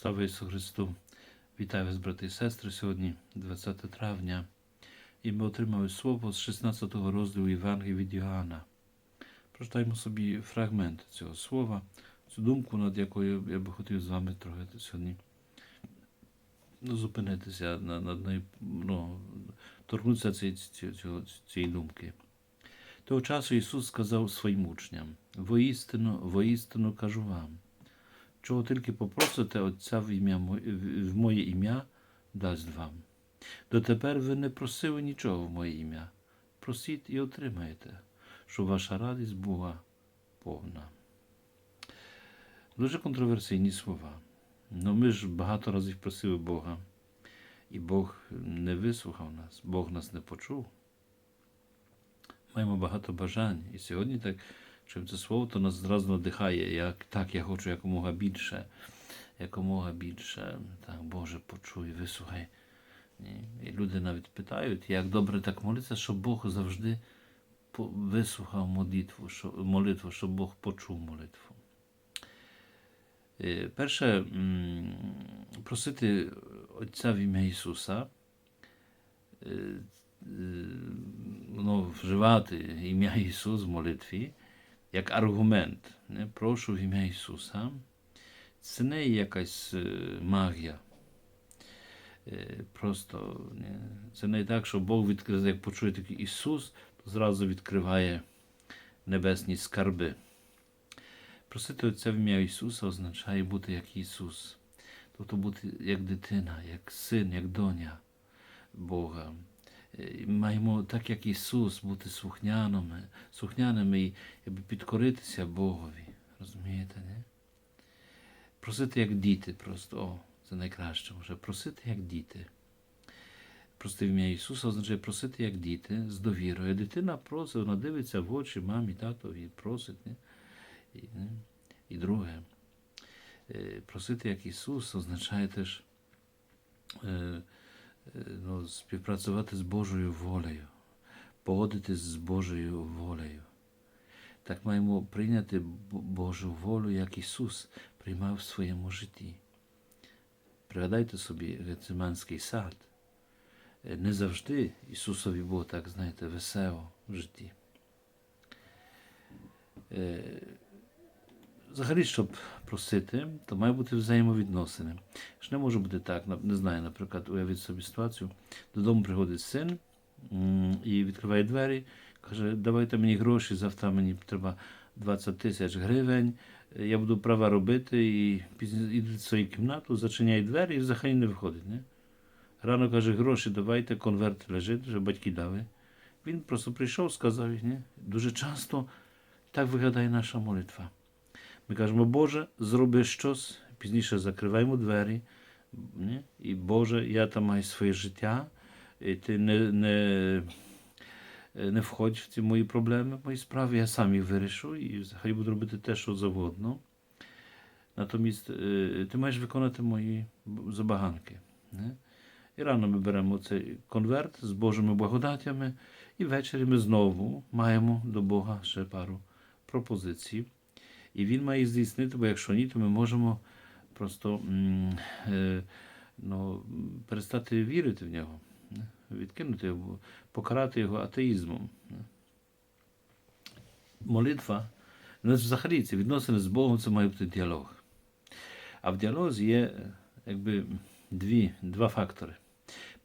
Слава Ісусу Христу! Вітаю вас, брати і сестри. Сьогодні 20 травня, і ми отримали слово з 16 розділу Євангелія від Йоанна. Прочитаємо собі фрагмент цього слова, цю думку, над якою я би хотів з вами трохи сьогодні ну, зупинитися над нею, ну, торкнутися цієї, цієї, цієї думки. Того часу Ісус сказав своїм учням: воістину, воістину кажу вам, чого тільки попросите Отця в, ім'я, в- моє ім'я дасть вам. Дотепер ви не просили нічого в моє ім'я. Просіть і отримаєте, щоб ваша радість була повна. Дуже контроверсійні слова. Ну ми ж багато разів просили Бога, і Бог не вислухав нас, Бог нас не почув. Маємо багато бажань. І сьогодні так, це слово, то нас зразу надихає, як так, я хочу якомога більше, якомога більше. Так, Боже, почуй, вислухай. Ні. І люди навіть питають, як добре так молитися, щоб Бог завжди вислухав молитву, що, молитву, щоб Бог почув молитву. Е, Перше, просити Отця в ім'я Ісуса, е, е, ну, вживати ім'я Ісус в молитві як аргумент. Не? Прошу в ім'я Ісуса. Це не є якась е, магія. Е, Просто не? це не так, що Бог відкриває, як почує такий Ісус, то зразу відкриває небесні скарби. Просити Отця в ім'я Ісуса означає бути як Ісус, тобто бути як дитина, як син, як доня Бога. Маємо, так як Ісус, бути слухняними, слухняними і підкоритися Богові. Розумієте, не? Просити як діти, просто о, це найкраще вже. Просити як діти. Просити в ім'я Ісуса означає просити як діти з довірою. Дитина просить, вона дивиться в очі мамі, татові, просить. Не? І, не? і друге, е, просити як Ісус означає теж е, ну, співпрацювати з Божою волею, погодитись з Божою волею. Так маємо прийняти Божу волю, як Ісус приймав в своєму житті. Пригадайте собі Гециманський сад. Е, Не завжди Ісусові було так, знаєте, весело в житті. Е, Взагалі, щоб просити, то має бути взаємовідносини. Ж не може бути так, не знаю, наприклад, уявіть собі ситуацію. Додому приходить син і відкриває двері, каже, давайте мені гроші, завтра мені треба 20 тисяч гривень, я буду права робити, і йде в свою кімнату, зачиняє двері і взагалі не виходить. Не? Рано каже, гроші давайте, конверт лежить, вже батьки дали. Він просто прийшов, сказав, ні? дуже часто так виглядає наша молитва. Ми кажемо, Боже, зроби щось, пізніше закриваємо двері. Ні? І Боже, я там маю своє життя, і ти не, не, не входь в ці мої проблеми, мої справи, я сам їх вирішу і взагалі буду робити те, що завгодно. Натомість е, ти маєш виконати мої забаганки. Не? І рано ми беремо цей конверт з Божими благодатями, і ввечері ми знову маємо до Бога ще пару пропозицій. І він має здійснити, бо якщо ні, то ми можемо просто е, ну, перестати вірити в нього, відкинути його, покарати його атеїзмом. Молитва, ну, взагалі це відносини з Богом, це має бути діалог. А в діалозі є е, якби дві, два фактори.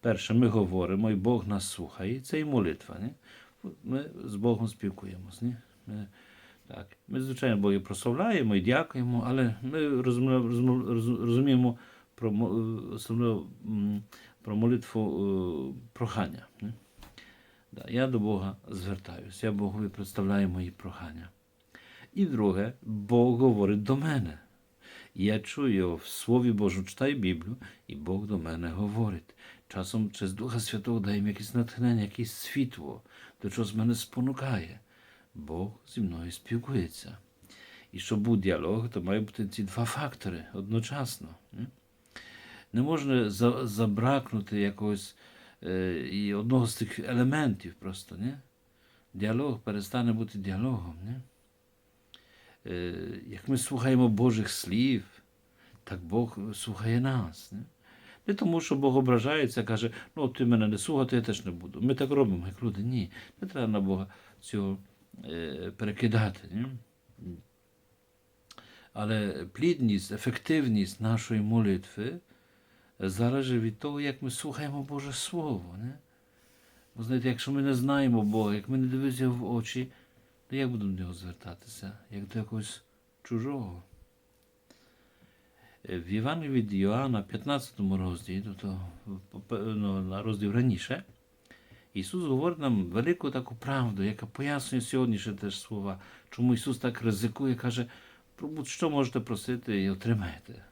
Перше, ми говоримо, і Бог нас слухає, це і молитва. Не? Ми з Богом спілкуємося. Не? Ми, так. Ми, звичайно, Бога прославляємо і дякуємо, але ми розуміємо, про, е, особливо про молитву е, прохання. Я до Бога звертаюся, я Богові представляю мої прохання. І друге, Бог говорить до мене. Я чую в Слові Божу, читаю Біблію, і Бог до мене говорить. Часом через Духа Святого дає їм якесь натхнення, якесь світло, до чогось мене спонукає. Бог зі мною спілкується. І щоб був діалог, то мають бути ці два фактори одночасно. Не можна за- забракнути якогось е, одного з цих елементів просто. Ні? Діалог перестане бути діалогом. Ні? Е, як ми слухаємо Божих слів, так Бог слухає нас. Не? Не тому, що Бог ображається, каже, ну ти мене не слухати, я теж не буду. Ми так робимо, як люди. Ні, не треба на Бога цього перекидати. Ні? Але плідність, ефективність нашої молитви залежить від того, як ми слухаємо Боже Слово. Не? Бо знаєте, якщо ми не знаємо Бога, як ми не дивимося в очі, то як будемо до нього звертатися? Як до якогось чужого? Е, В Євангелії від Йоанна, 15 розділі, тобто ну, на розділ раніше, Ісус говорить нам велику таку правду, яка пояснює сьогоднішні теж слова, чому Ісус так ризикує, каже, будь-що можете просити і отримаєте.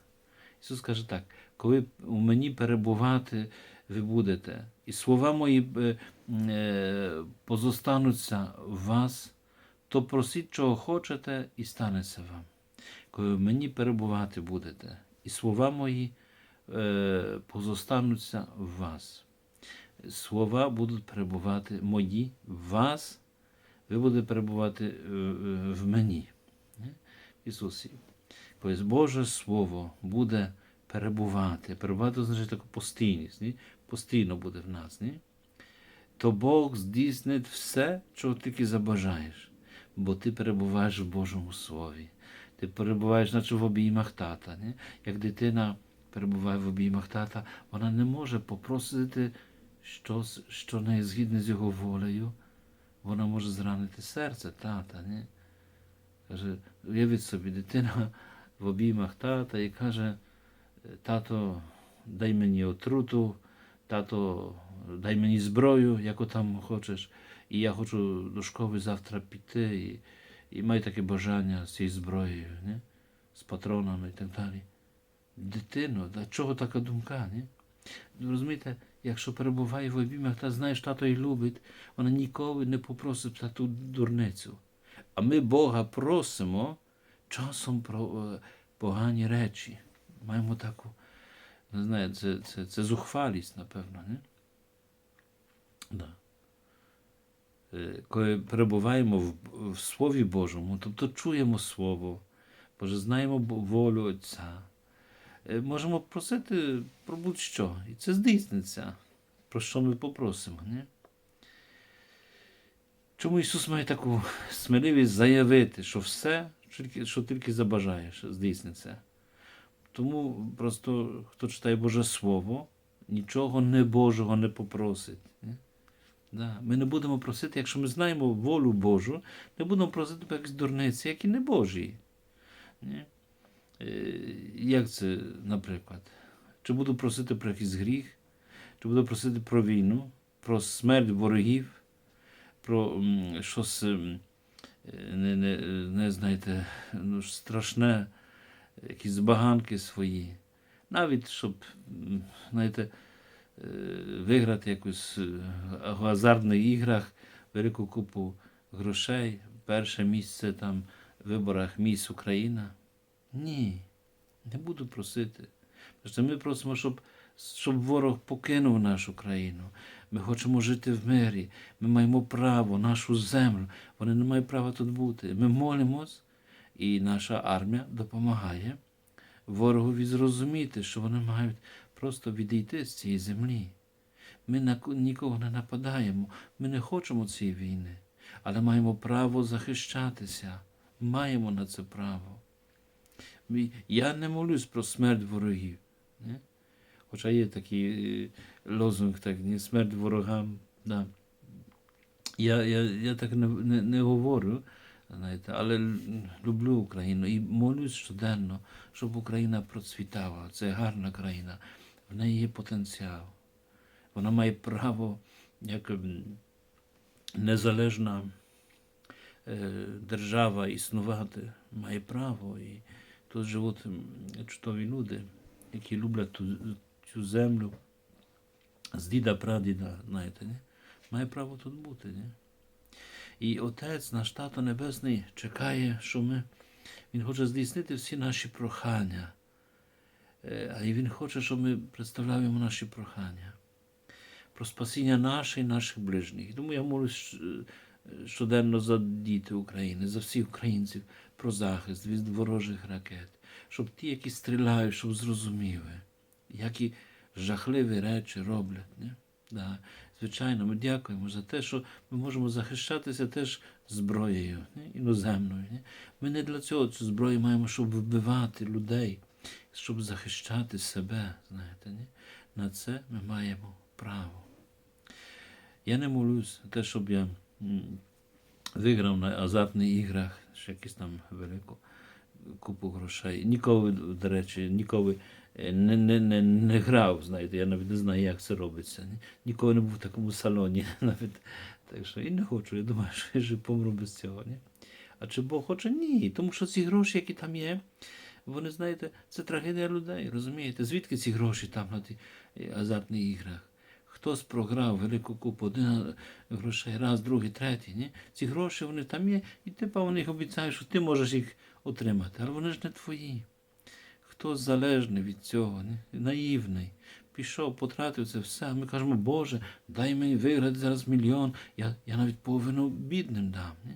Ісус каже так, коли у мені перебувати ви будете, і слова мої е, е, позостануться в вас, то просіть, чого хочете, і станеться вам. Коли в мені перебувати будете, і слова мої е, позостануться в вас. Слова будуть перебувати мої в вас, ви будете перебувати е, е, в мені. В Ісусі. Коли Боже Слово буде перебувати, перебувати значить таку постійність, ні? постійно буде в нас, ні? то Бог здійснить все, чого тільки забажаєш, бо ти перебуваєш в Божому Слові. Ти перебуваєш, наче в обіймах тата. Ні? Як дитина перебуває в обіймах тата, вона не може попросити щось, що не згідне з його волею. Вона може зранити серце тата. Ні? Каже, уявіть собі, дитина в обіймах тата і каже, тато, дай мені отруту, тато, дай мені зброю, яку там хочеш, і я хочу до школи завтра піти, і, і маю таке бажання з цією зброєю, не? з патронами і так далі. Дитино, для чого така думка? Не? Ви Розумієте, якщо перебуває в обіймах, та знаєш, тато її любить, вона ніколи не попросить тату дурницю. А ми Бога просимо часом про е, погані речі. Маємо таку, не знаю, це, це, це зухвалість, напевно, не? Да. Е, Коли перебуваємо в, в Слові Божому, тобто чуємо Слово, Боже, знаємо волю Отця, можемо просити про будь-що. І це здійсниться, про що ми попросимо. Не? Чому Ісус має таку сміливість заявити, що все, що тільки, забажаєш, здійсниться? Тому просто хто читає Боже Слово, нічого не Божого не попросить. Да. Ми не будемо просити, якщо ми знаємо волю Божу, не будемо просити про якісь дурниці, які не Божі. Ні? Як це, наприклад? Чи буду просити про якийсь гріх, чи буду просити про війну, про смерть ворогів, про щось е, не, не, не знаєте, ну, страшне, якісь забаганки свої. Навіть щоб, знаєте, е, виграти якусь е, в азартних іграх велику купу грошей, перше місце там в виборах Міс Україна. Ні, не буду просити. Що ми просимо, щоб, щоб ворог покинув нашу країну. Ми хочемо жити в мирі. Ми маємо право, нашу землю. Вони не мають права тут бути. Ми молимось, і наша армія допомагає ворогові зрозуміти, що вони мають просто відійти з цієї землі. Ми на ко- нікого не нападаємо, ми не хочемо цієї війни, але маємо право захищатися. Маємо на це право. Я не молюсь про смерть ворогів. Не? Хоча є такий е, лозунг, так, не смерть ворогам. Да. Я, я, я так не, не, не говорю, знаєте, але люблю Україну і молюсь щоденно, щоб Україна процвітала. Це гарна країна, в неї є потенціал. Вона має право, як незалежна е, держава існувати, має право. І тут живуть чудові люди, які люблять ту, цю землю з діда прадіда, знаєте, не? має право тут бути. Не? І Отець, наш Тато Небесний, чекає, що ми, Він хоче здійснити всі наші прохання. Е, А Він хоче, щоб ми представляли йому наші прохання про спасіння наше і наших ближніх. Тому я молюсь е, щоденно за діти України, за всіх українців, про захист від ворожих ракет, щоб ті, які стріляють, щоб зрозуміли, які жахливі речі роблять. Не? Да. Звичайно, ми дякуємо за те, що ми можемо захищатися теж зброєю не? іноземною. Не? Ми не для цього цю зброю маємо, щоб вбивати людей, щоб захищати себе. Знаєте, не? На це ми маємо право. Я не молюсь за те, щоб я виграв на азартних іграх ще якісь там велику купу грошей. Ніколи, до речі, ніколи е, не, не, не, не грав, знаєте, я навіть не знаю, як це робиться. Ніколи не був в такому салоні. Навіть. Так що і не хочу. Я думаю, що я вже помру без цього. Ні? А чи Бог хоче? Ні. Тому що ці гроші, які там є, вони, знаєте, це трагедія людей, розумієте? Звідки ці гроші там на тих е, азартних іграх? Хтось програв велику купу один грошей, раз, другий, третій. Ні? Ці гроші вони там є, і ти вони їх обіцяєш, що ти можеш їх отримати, але вони ж не твої. Хтось залежний від цього, ні? наївний. Пішов, потратив це все. А ми кажемо, Боже, дай мені виграти зараз мільйон, я, я навіть половину бідним дам. Ні?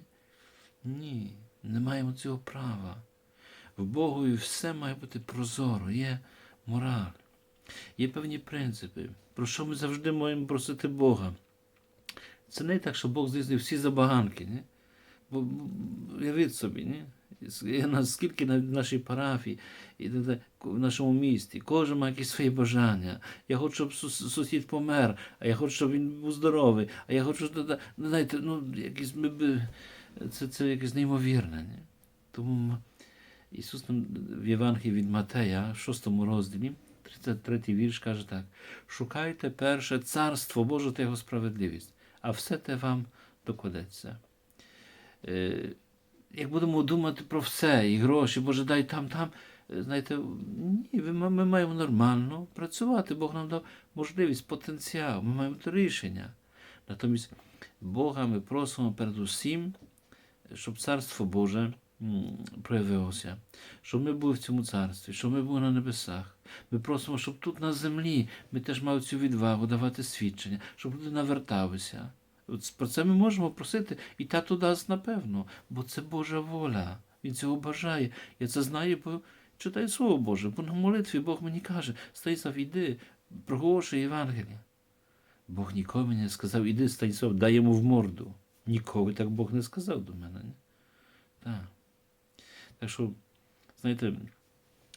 Ні, не маємо цього права. В Богові все має бути прозоро, є мораль, є певні принципи, про що ми завжди маємо просити Бога. Це не так, що Бог здійснив всі забаганки. Ні? Бо уявіть собі, ні? Наскільки на нашій парафії і в нашому місті, кожен має якісь свої бажання. Я хочу, щоб сусід помер, а я хочу, щоб він був здоровий, а я хочу, щоб, ну, знаєте, ну, якісь, це, це якесь неймовірне. Ні? Тому Ісус нам в Євангелії від Матея, в 6 розділі, 33 вірш каже так: шукайте перше царство Боже та його справедливість, а все те вам докладеться. Е, Як будемо думати про все, і гроші, Боже, дай там, там. е, Знаєте, ні, ми, маємо нормально працювати. Бог нам дав можливість, потенціал, ми маємо рішення. Натомість Бога ми просимо передусім, щоб Царство Боже проявилося, щоб ми були в цьому царстві, щоб ми були на небесах. Ми просимо, щоб тут на землі ми теж мали цю відвагу давати свідчення, щоб люди наверталися. От про це ми можемо просити, і тато дасть напевно, бо це Божа воля. Він цього бажає. Я це знаю, бо читаю Слово Боже, бо на молитві Бог мені каже, Станіслав, іди, проголошуй Євангелія. Бог ніколи мені не сказав, іди, Станіслав, дай йому в морду. Ніколи так Бог не сказав до мене. Так. Так що, знаєте,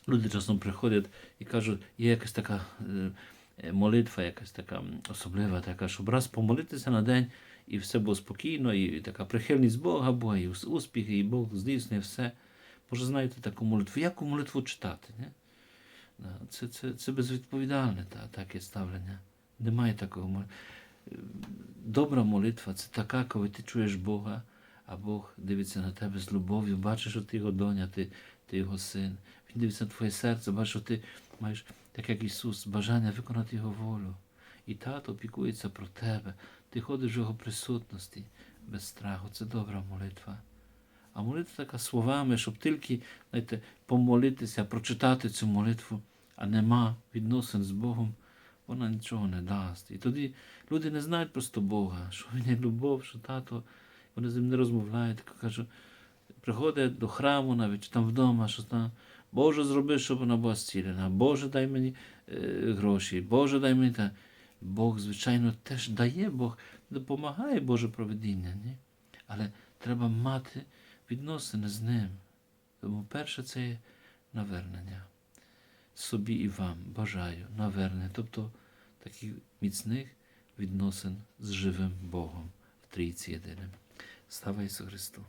люди часом приходять і кажуть, є якась така е, е, молитва, якась така особлива, така, щоб раз помолитися на день, і все було спокійно, і така прихильність Бога була, і ус- успіхи, і Бог здійснює все. Може, знаєте таку молитву? Яку молитву читати? Не? Це, це, це безвідповідальне та, таке ставлення. Немає такого. Е, Добра молитва це така, коли ти чуєш Бога, а Бог дивиться на тебе з любов'ю, бачиш, що ти його доня, ти, ти його син. Він дивиться на твоє серце, бачиш, що ти маєш, так як Ісус, бажання виконати Його волю. І тато опікується про тебе. Ти ходиш в Його присутності без страху. Це добра молитва. А молитва така словами, щоб тільки знаєте, помолитися, прочитати цю молитву, а нема відносин з Богом, вона нічого не дасть. І тоді люди не знають просто Бога, що він є любов, що тато, вони з ним не розмовляють, так кажуть, приходять до храму навіть чи там вдома, що там, Боже, зроби, щоб вона була зцілена, Боже, дай мені е, гроші, Боже, дай мені та. Бог, звичайно, теж дає, Бог допомагає Боже проведіння, ні? але треба мати відносини з ним. Тому перше це є навернення. Собі і вам бажаю навернення, тобто таких міцних відносин з живим Богом в Трійці єдиним. Слава Ісусу Христу!